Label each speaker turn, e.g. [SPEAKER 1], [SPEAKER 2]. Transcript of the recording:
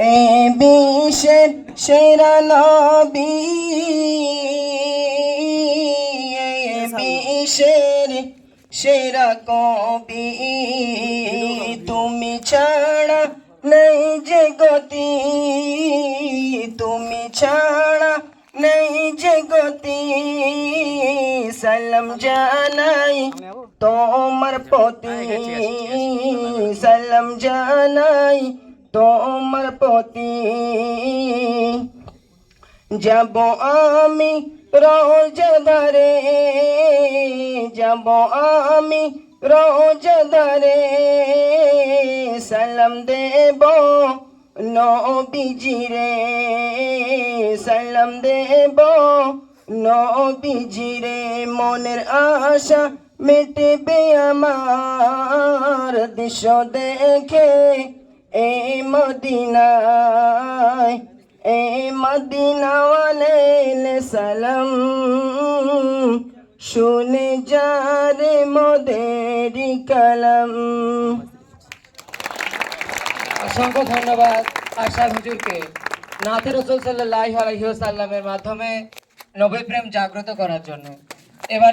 [SPEAKER 1] এ বিশ্বের সেরা এ বিশ্বের সেরা কবি। তুমি ছাড়া নেই যে গতি। তুমি ছাড়া নেই যে গতি। সালাম জানাই তোমার প্রতি। সালাম জানাই তোমার প্রতি। যাব আমি রোজদারে, যাব আমি রোজদারে। সালাম দেব নবীজিরে, সালাম দেব নবীজিরে। মনের আশা মিটবে আমার, দৃশ্য দেখে এই মদিনায় এই মদিনাওয়ালে সালাম। শুনে যারে মোদেরি কালাম।
[SPEAKER 2] অসংখ্য ধন্যবাদ আশা হুজুরকে। নাথের রসুল সাল্লাহ আলহিউসাল্লামের মাধ্যমে নবী প্রেম জাগ্রত করার জন্য। এবারে